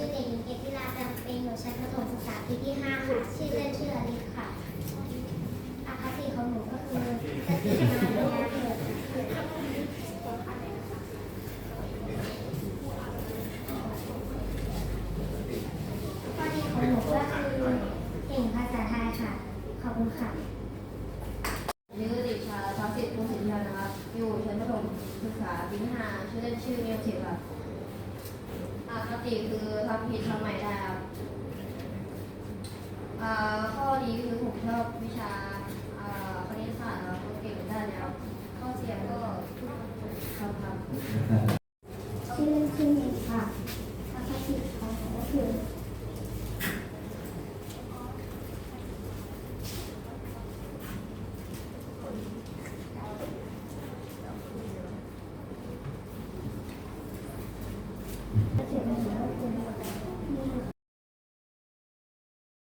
ชื่อเด็กหญิงเกติลาจำเป็นอยู่ชั้นประถมศึกษาปีที่ห้าค่ะ ชื่อเล่นชื่ออลิสค่ะอาคติของหนูก็คือจะติมาเวลาเกิดข้อดีของหนูก็คือเก่งภาษาไทยค่ะ ขอบคุณค่ะชื่อเด็กชายทักษิณภูสิทธิยานะครับ อยู่ชั้นประถมศึกษาปีที่ห้าชื่อเล่นชื่อเมียวสิครับอค ติคือทำผิดทำใหม่ได้ครับข้อดีคือผมชอบวิชาคณิตศาสตร์ครับเก่งได้แล้ว ข้อเสียก็ครับครับชื่อเล่นชื่อเมย์ค่ะอาคติของผมก็คือเจ็บ